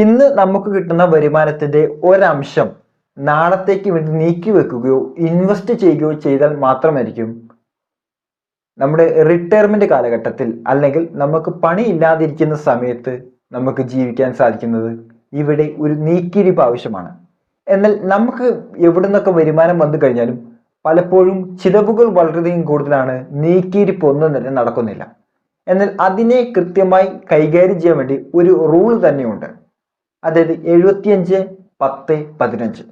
ഇന്ന് നമുക്ക് കിട്ടുന്ന വരുമാനത്തിന്റെ ഒരംശം നാളത്തേക്ക് വേണ്ടി നീക്കി വെക്കുകയോ ഇൻവെസ്റ്റ് ചെയ്യുകയോ ചെയ്താൽ മാത്രമായിരിക്കും നമ്മുടെ റിട്ടയർമെന്റ് കാലഘട്ടത്തിൽ അല്ലെങ്കിൽ നമുക്ക് പണി ഇല്ലാതിരിക്കുന്ന സമയത്ത് നമുക്ക് ജീവിക്കാൻ സാധിക്കുന്നത് ഇവിടെ ഒരു നീക്കിരിപ്പ് ആവശ്യമാണ്. എന്നാൽ നമുക്ക് എവിടെ നിന്നൊക്കെ വരുമാനം വന്നു കഴിഞ്ഞാലും പലപ്പോഴും ചിലവുകൾ വളരെയധികം കൂടുതലാണ് നീക്കിയിരിപ്പ് ഒന്നും തന്നെ നടക്കുന്നില്ല. എന്നാൽ അതിനെ കൃത്യമായി കൈകാര്യം ചെയ്യാൻ വേണ്ടി ഒരു റൂൾ തന്നെയുണ്ട്. അതായത് എഴുപത്തിയഞ്ച് പത്ത് പതിനഞ്ച്.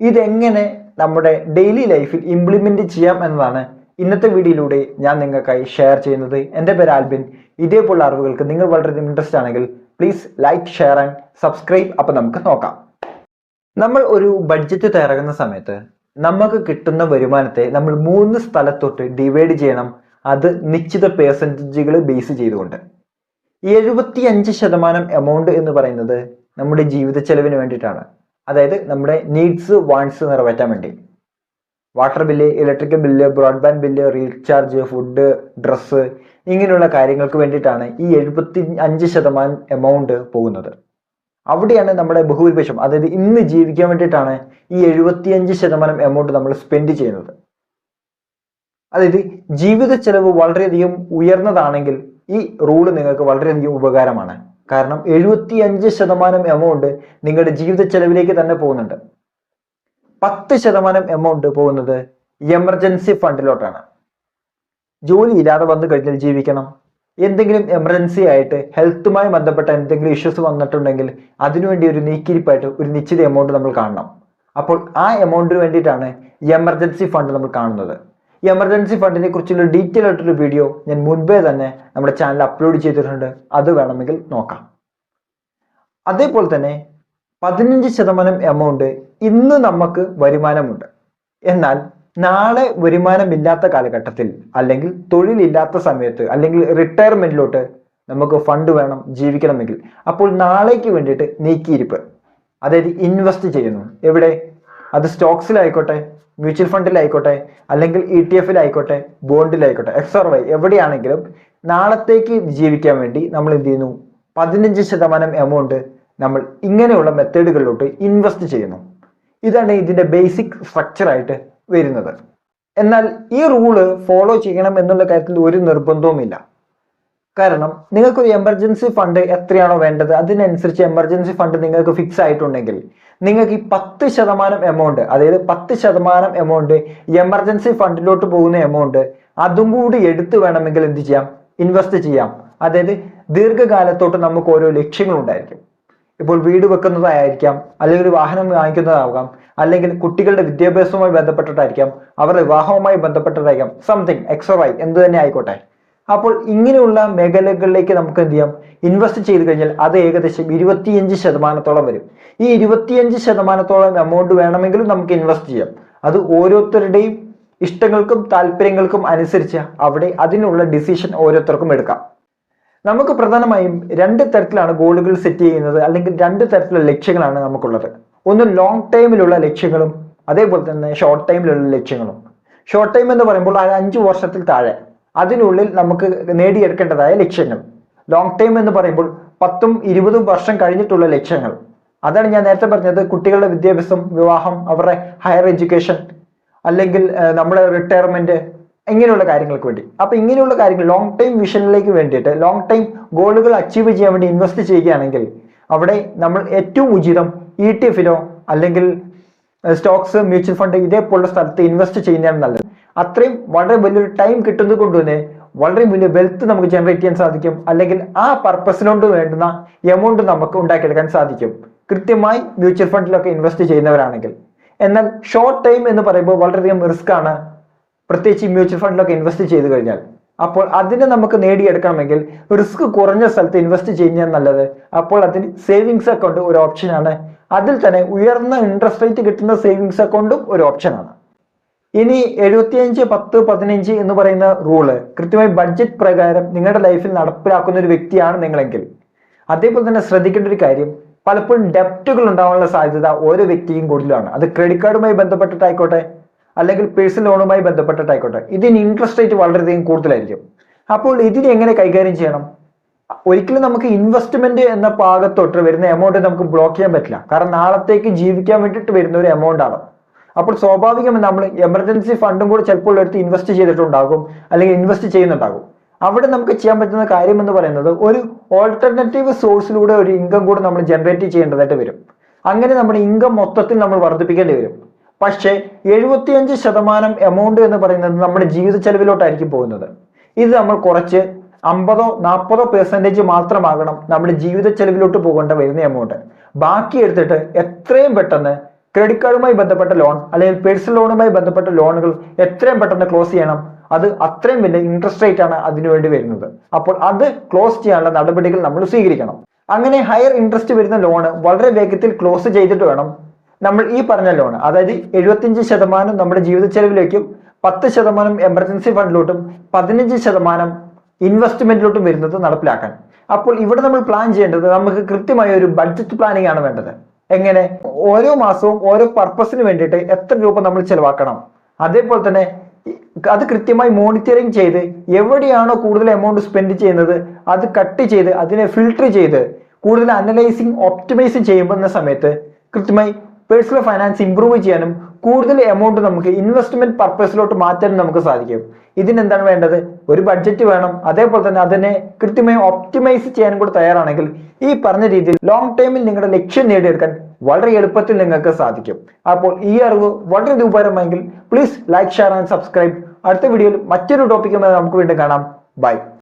ഇതെങ്ങനെ നമ്മുടെ ഡെയിലി ലൈഫിൽ ഇംപ്ലിമെന്റ് ചെയ്യാം എന്നതാണ് ഇന്നത്തെ വീഡിയോയിലൂടെ ഞാൻ നിങ്ങൾക്കായി ഷെയർ ചെയ്യുന്നത്. എന്റെ പേര് ആൽബിൻ. ഇതേപോലുള്ള അറിവുകൾക്ക് നിങ്ങൾ വളരെ ഇൻട്രസ്റ്റ് ആണെങ്കിൽ please like share and subscribe അപ്പം നമുക്ക് നോക്കാം. നമ്മൾ ഒരു ബഡ്ജറ്റ് തയ്യാറാക്കുന്ന സമയത്ത് നമുക്ക് കിട്ടുന്ന വരുമാനത്തെ നമ്മൾ മൂന്ന് സ്ഥലത്തൊട്ട് ഡിവൈഡ് ചെയ്യണം. അത് നിശ്ചിത പേഴ്സന്റേജുകൾ ബേസ് ചെയ്തുകൊണ്ട്. എഴുപത്തി അഞ്ച് ശതമാനം എമൗണ്ട് എന്ന് പറയുന്നത് നമ്മുടെ ജീവിത ചെലവിന് വേണ്ടിയിട്ടാണ്. അതായത് നമ്മുടെ നീഡ്സ് വാണ്ട്സ് നിറവേറ്റാൻ വേണ്ടി. Water bill electrical bill broadband bill recharge food dress ഇങ്ങനെയുള്ള കാര്യങ്ങൾക്ക് വേണ്ടിയിട്ടാണ് ഈ എഴുപത്തി അഞ്ച് ശതമാനം എമൗണ്ട് പോകുന്നത്. അവിടെയാണ് നമ്മുടെ ബഹുഭൂരിപക്ഷം. അതായത് ഇന്ന് ജീവിക്കാൻ വേണ്ടിയിട്ടാണ് ഈ എഴുപത്തിയഞ്ച് ശതമാനം എമൗണ്ട് നമ്മൾ സ്പെൻഡ് ചെയ്യുന്നത്. അതായത് ജീവിത ചെലവ് വളരെയധികം ഉയർന്നതാണെങ്കിൽ ഈ റൂൾ നിങ്ങൾക്ക് വളരെയധികം ഉപകാരമാണ്. കാരണം എഴുപത്തി അഞ്ച് ശതമാനം എമൗണ്ട് നിങ്ങളുടെ ജീവിത ചെലവിലേക്ക് തന്നെ പോകുന്നുണ്ട്. പത്ത് ശതമാനം എമൗണ്ട് പോകുന്നത് എമർജൻസി ഫണ്ടിലോട്ടാണ് ജോലി ഇല്ലാതെ വന്നു കഴിഞ്ഞാൽ ജീവിക്കണം. എന്തെങ്കിലും എമർജൻസി ആയിട്ട് ഹെൽത്തുമായി ബന്ധപ്പെട്ട എന്തെങ്കിലും ഇഷ്യൂസ് വന്നിട്ടുണ്ടെങ്കിൽ അതിനുവേണ്ടി ഒരു നീക്കിരിപ്പായിട്ട് ഒരു നിശ്ചിത എമൗണ്ട് നമ്മൾ കാണണം. അപ്പോൾ ആ എമൗണ്ടിന് വേണ്ടിയിട്ടാണ് എമർജൻസി ഫണ്ട് നമ്മൾ കാണുന്നത്. എമർജൻസി ഫണ്ടിനെ കുറിച്ചുള്ള ഡീറ്റെയിൽ ആയിട്ടൊരു വീഡിയോ ഞാൻ മുൻപേ തന്നെ നമ്മുടെ ചാനൽ അപ്ലോഡ് ചെയ്തിട്ടുണ്ട്. അത് വേണമെങ്കിൽ നോക്കാം. അതേപോലെ തന്നെ പതിനഞ്ച് ശതമാനം എമൗണ്ട് ഇന്ന് നമുക്ക് വരുമാനമുണ്ട്. എന്നാൽ നാളെ വരുമാനമില്ലാത്ത കാലഘട്ടത്തിൽ അല്ലെങ്കിൽ തൊഴിലില്ലാത്ത സമയത്ത് അല്ലെങ്കിൽ റിട്ടയർമെന്റിലോട്ട് നമുക്ക് ഫണ്ട് വേണം ജീവിക്കണമെങ്കിൽ. അപ്പോൾ നാളേക്ക് വേണ്ടിയിട്ട് നീക്കിയിരിപ്പ്. അതായത് ഇൻവെസ്റ്റ് ചെയ്യുന്നു. എവിടെ? അത് സ്റ്റോക്സിലായിക്കോട്ടെ മ്യൂച്വൽ ഫണ്ടിലായിക്കോട്ടെ അല്ലെങ്കിൽ ഇ ടി എഫിലായിക്കോട്ടെ ബോണ്ടിലായിക്കോട്ടെ ഓർ വൈ എവിടെയാണെങ്കിലും നാളത്തേക്ക് ജീവിക്കാൻ വേണ്ടി നമ്മൾ എന്ത് ചെയ്യുന്നു? പതിനഞ്ച് ശതമാനം എമൗണ്ട് നമ്മൾ ഇങ്ങനെയുള്ള മെത്തേഡുകളിലോട്ട് ഇൻവെസ്റ്റ് ചെയ്യുന്നു. ഇതാണ് ഇതിന്റെ ബേസിക് സ്ട്രക്ചർ ആയിട്ട് വരുന്നത്. എന്നാൽ ഈ റൂൾ ഫോളോ ചെയ്യണം എന്നുള്ള കാര്യത്തിൽ ഒരു നിർബന്ധവുമില്ല. കാരണം നിങ്ങൾക്ക് ഒരു എമർജൻസി ഫണ്ട് എത്രയാണോ വേണ്ടത് അതിനനുസരിച്ച് എമർജൻസി ഫണ്ട് നിങ്ങൾക്ക് ഫിക്സ് ആയിട്ടുണ്ടെങ്കിൽ നിങ്ങൾക്ക് ഈ പത്ത് ശതമാനം എമൗണ്ട് അതായത് പത്ത് ശതമാനം എമൗണ്ട് എമർജൻസി ഫണ്ടിലോട്ട് പോകുന്ന എമൗണ്ട് അതും കൂടി എടുത്തു വേണമെങ്കിൽ എന്ത് ചെയ്യാം? ഇൻവെസ്റ്റ് ചെയ്യാം. അതായത് ദീർഘകാലത്തോട്ട് നമുക്ക് ഓരോ ലക്ഷ്യങ്ങൾ ഉണ്ടായിരിക്കും. ഇപ്പോൾ വീട് വെക്കുന്നതായിരിക്കാം അല്ലെങ്കിൽ ഒരു വാഹനം വാങ്ങിക്കുന്നതാകാം അല്ലെങ്കിൽ കുട്ടികളുടെ വിദ്യാഭ്യാസവുമായി ബന്ധപ്പെട്ടിട്ടായിരിക്കാം അവരുടെ വിവാഹവുമായി ബന്ധപ്പെട്ടതായിരിക്കാം സംതിങ് എക്സോറായി എന്ത് തന്നെ ആയിക്കോട്ടെ. അപ്പോൾ ഇങ്ങനെയുള്ള മേഖലകളിലേക്ക് നമുക്ക് എന്ത് ചെയ്യാം? ഇൻവെസ്റ്റ് ചെയ്ത് കഴിഞ്ഞാൽ അത് ഏകദേശം ഇരുപത്തിയഞ്ച് ശതമാനത്തോളം വരും. ഈ ഇരുപത്തിയഞ്ച് ശതമാനത്തോളം എമൗണ്ട് വേണമെങ്കിലും നമുക്ക് ഇൻവെസ്റ്റ് ചെയ്യാം. അത് ഓരോരുത്തരുടെയും ഇഷ്ടങ്ങൾക്കും താല്പര്യങ്ങൾക്കും അനുസരിച്ച് അവിടെ അതിനുള്ള ഡിസിഷൻ ഓരോരുത്തർക്കും എടുക്കാം. നമുക്ക് പ്രധാനമായും രണ്ട് തരത്തിലാണ് ഗോളുകൾ സെറ്റ് ചെയ്യുന്നത് അല്ലെങ്കിൽ രണ്ട് തരത്തിലുള്ള ലക്ഷ്യങ്ങളാണ് നമുക്കുള്ളത്. ഒന്ന് ലോങ് ടൈമിലുള്ള ലക്ഷ്യങ്ങളും അതേപോലെ തന്നെ ഷോർട്ട് ടൈമിലുള്ള ലക്ഷ്യങ്ങളും. ഷോർട്ട് ടൈം എന്ന് പറയുമ്പോൾ അത് അഞ്ച് വർഷത്തിൽ താഴെ. അതിനുള്ളിൽ നമുക്ക് നേടിയെടുക്കേണ്ടതായ ലക്ഷ്യങ്ങൾ. ലോങ് ടൈം എന്ന് പറയുമ്പോൾ പത്തും ഇരുപതും വർഷം കഴിഞ്ഞിട്ടുള്ള ലക്ഷ്യങ്ങൾ. അതാണ് ഞാൻ നേരത്തെ പറഞ്ഞത് കുട്ടികളുടെ വിദ്യാഭ്യാസം വിവാഹം അവരുടെ ഹയർ എഡ്യൂക്കേഷൻ അല്ലെങ്കിൽ നമ്മുടെ റിട്ടയർമെന്റ് ഇങ്ങനെയുള്ള കാര്യങ്ങൾക്ക് വേണ്ടി. അപ്പൊ ഇങ്ങനെയുള്ള കാര്യങ്ങൾ ലോങ് ടൈം വിഷനിലേക്ക് വേണ്ടിയിട്ട് ലോങ് ടൈം ഗോളുകൾ അച്ചീവ് ചെയ്യാൻ വേണ്ടി ഇൻവെസ്റ്റ് ചെയ്യുകയാണെങ്കിൽ അവിടെ നമ്മൾ ഏറ്റവും ഉചിതം ഇ ടി എഫിലോ അല്ലെങ്കിൽ സ്റ്റോക്സ് മ്യൂച്വൽ ഫണ്ട് ഇതേപോലുള്ള സ്ഥലത്ത് ഇൻവെസ്റ്റ് ചെയ്യുന്നതാണ് നല്ലത്. അത്രയും വളരെ വലിയൊരു ടൈം കിട്ടുന്നത് കൊണ്ട് തന്നെ വളരെ വലിയ വെൽത്ത് നമുക്ക് ജനറേറ്റ് ചെയ്യാൻ സാധിക്കും. അല്ലെങ്കിൽ ആ പർപ്പസിനോട് വേണ്ടുന്ന എമൗണ്ട് നമുക്ക് ഉണ്ടാക്കിയെടുക്കാൻ സാധിക്കും. കൃത്യമായി മ്യൂച്വൽ ഫണ്ടിലൊക്കെ ഇൻവെസ്റ്റ് ചെയ്യുന്നവരാണെങ്കിൽ. എന്നാൽ ഷോർട്ട് ടൈം എന്ന് പറയുമ്പോൾ വളരെയധികം റിസ്ക് ആണ് പ്രത്യേകിച്ച് മ്യൂച്വൽ ഫണ്ടിലൊക്കെ ഇൻവെസ്റ്റ് ചെയ്തു കഴിഞ്ഞാൽ. അപ്പോൾ അതിനെ നമുക്ക് നേടിയെടുക്കണമെങ്കിൽ റിസ്ക് കുറഞ്ഞ സ്ഥലത്ത് ഇൻവെസ്റ്റ് ചെയ്യുന്നത് നല്ലത്. അപ്പോൾ അതിന് സേവിങ്സ് അക്കൗണ്ട് ഒരു ഓപ്ഷനാണ് അതിൽ തന്നെ ഉയർന്ന ഇൻട്രസ്റ്റ് റേറ്റ് കിട്ടുന്ന സേവിങ്സ് അക്കൗണ്ടും ഒരു ഓപ്ഷനാണ് ഇനി എഴുപത്തിയഞ്ച് പത്ത് പതിനഞ്ച് എന്ന് പറയുന്ന റൂൾ കൃത്യമായി ബഡ്ജറ്റ് പ്രകാരം നിങ്ങളുടെ ലൈഫിൽ നടപ്പിലാക്കുന്ന ഒരു വ്യക്തിയാണ് നിങ്ങളെങ്കിൽ. അതേപോലെ തന്നെ ശ്രദ്ധിക്കേണ്ട ഒരു കാര്യം പലപ്പോഴും ഡെപ്റ്റുകൾ ഉണ്ടാവാനുള്ള സാധ്യത ഓരോ വ്യക്തിയും കൂടുതലാണ്. അത് ക്രെഡിറ്റ് കാർഡുമായി ബന്ധപ്പെട്ടിട്ടായിക്കോട്ടെ അല്ലെങ്കിൽ പേഴ്സണൽ ലോണുമായി ബന്ധപ്പെട്ടിട്ടായിക്കോട്ടെ ഇതിന് ഇൻട്രസ്റ്റ് റേറ്റ് വളരെയധികം കൂടുതലായിരിക്കും. അപ്പോൾ ഇതിനെ എങ്ങനെ കൈകാര്യം ചെയ്യണം? ഒരിക്കലും നമുക്ക് ഇൻവെസ്റ്റ്മെന്റ് എന്ന ഭാഗത്തോട്ട് വരുന്ന എമൗണ്ട് നമുക്ക് ബ്ലോക്ക് ചെയ്യാൻ പറ്റില്ല. കാരണം നാളത്തേക്ക് ജീവിക്കാൻ വേണ്ടിയിട്ട് വരുന്ന ഒരു എമൗണ്ട് ആണ്. അപ്പോൾ സ്വാഭാവികമായി നമ്മൾ എമർജൻസി ഫണ്ടും കൂടെ ചിലപ്പോൾ എടുത്ത് ഇൻവെസ്റ്റ് ചെയ്തിട്ടുണ്ടാകും അല്ലെങ്കിൽ ഇൻവെസ്റ്റ് ചെയ്യുന്നുണ്ടാകും. അവിടെ നമുക്ക് ചെയ്യാൻ പറ്റുന്ന കാര്യം എന്ന് പറയുന്നത് ഒരു ഓൾട്ടർനേറ്റീവ് സോഴ്സിലൂടെ ഒരു ഇൻകം കൂടെ നമ്മൾ ജനറേറ്റ് ചെയ്യേണ്ടതായിട്ട് വരും. അങ്ങനെ നമ്മുടെ ഇൻകം മൊത്തത്തിൽ നമ്മൾ വർദ്ധിപ്പിക്കേണ്ടി വരും. പക്ഷേ എഴുപത്തിയഞ്ച് ശതമാനം എമൗണ്ട് എന്ന് പറയുന്നത് നമ്മുടെ ജീവിത ചെലവിലോട്ടായിരിക്കും പോകുന്നത്. ഇത് നമ്മൾ കുറച്ച് അമ്പതോ നാൽപ്പതോ പെർസെന്റേജ് മാത്രമാകണം നമ്മുടെ ജീവിത ചെലവിലോട്ട് പോകേണ്ട വരുന്ന എമൗണ്ട് ബാക്കി എടുത്തിട്ട് എത്രയും പെട്ടെന്ന് ക്രെഡിറ്റ് കാർഡുമായി ബന്ധപ്പെട്ട ലോൺ അല്ലെങ്കിൽ പേഴ്സണൽ ലോണുമായി ബന്ധപ്പെട്ട ലോണുകൾ എത്രയും പെട്ടെന്ന് ക്ലോസ് ചെയ്യണം. അത് അത്രയും വലിയ ഇൻട്രസ്റ്റ് റേറ്റ് ആണ് അതിനുവേണ്ടി വരുന്നത്. അപ്പോൾ അത് ക്ലോസ് ചെയ്യാനുള്ള നടപടികൾ നമ്മൾ സ്വീകരിക്കണം. അങ്ങനെ ഹയർ ഇൻട്രസ്റ്റ് വരുന്ന ലോണ് വളരെ വേഗത്തിൽ ക്ലോസ് ചെയ്തിട്ട് വേണം. നമ്മൾ ഈ പറഞ്ഞ ലോൺ അതായത് എഴുപത്തിയഞ്ച് ശതമാനം നമ്മുടെ ജീവിത ചെലവിലേക്കും പത്ത് ശതമാനം എമർജൻസി ഫണ്ടിലോട്ടും പതിനഞ്ച് ശതമാനം ഇൻവെസ്റ്റ്മെന്റിലോട്ടും വരുന്നത് നടപ്പിലാക്കാൻ. അപ്പോൾ ഇവിടെ നമ്മൾ പ്ലാൻ ചെയ്യേണ്ടത് നമുക്ക് കൃത്യമായ ഒരു ബഡ്ജറ്റ് പ്ലാനിംഗ് ആണ് വേണ്ടത്. എങ്ങനെ? ഓരോ മാസവും ഓരോ പർപ്പസിന് വേണ്ടിയിട്ട് എത്ര രൂപ നമ്മൾ ചെലവാക്കണം? അതേപോലെ തന്നെ അത് കൃത്യമായി മോണിറ്ററിങ് ചെയ്ത് എവിടെയാണോ കൂടുതൽ എമൗണ്ട് സ്പെൻഡ് ചെയ്യുന്നത് അത് കട്ട് ചെയ്ത് അതിനെ ഫിൽട്ടർ ചെയ്ത് കൂടുതൽ അനലൈസിങ് ഒപ്റ്റിമൈസ് ചെയ്യുന്ന സമയത്ത് കൃത്യമായി പേഴ്സണൽ ഫൈനാൻസ് ഇംപ്രൂവ് ചെയ്യാനും കൂടുതൽ എമൗണ്ട് നമുക്ക് ഇൻവെസ്റ്റ്മെന്റ് പർപ്പസിലോട്ട് മാറ്റാനും നമുക്ക് സാധിക്കും. ഇതിനെന്താണ് വേണ്ടത്? ഒരു ബഡ്ജറ്റ് വേണം. അതേപോലെ തന്നെ അതിനെ കൃത്യമായി ഒപ്റ്റിമൈസ് ചെയ്യാനും കൂടെ തയ്യാറാണെങ്കിൽ ഈ പറഞ്ഞ രീതിയിൽ ലോങ് ടൈമിൽ നിങ്ങളുടെ ലക്ഷ്യം നേടിയെടുക്കാൻ വളരെ എളുപ്പത്തിൽ നിങ്ങൾക്ക് സാധിക്കും. അപ്പോൾ ഈ അറിവ് വളരെ ഉപകാരമെങ്കിൽ please like share and subscribe അടുത്ത വീഡിയോയിൽ മറ്റൊരു ടോപ്പിക്കുമായി നമുക്ക് വീണ്ടും കാണാം. ബൈ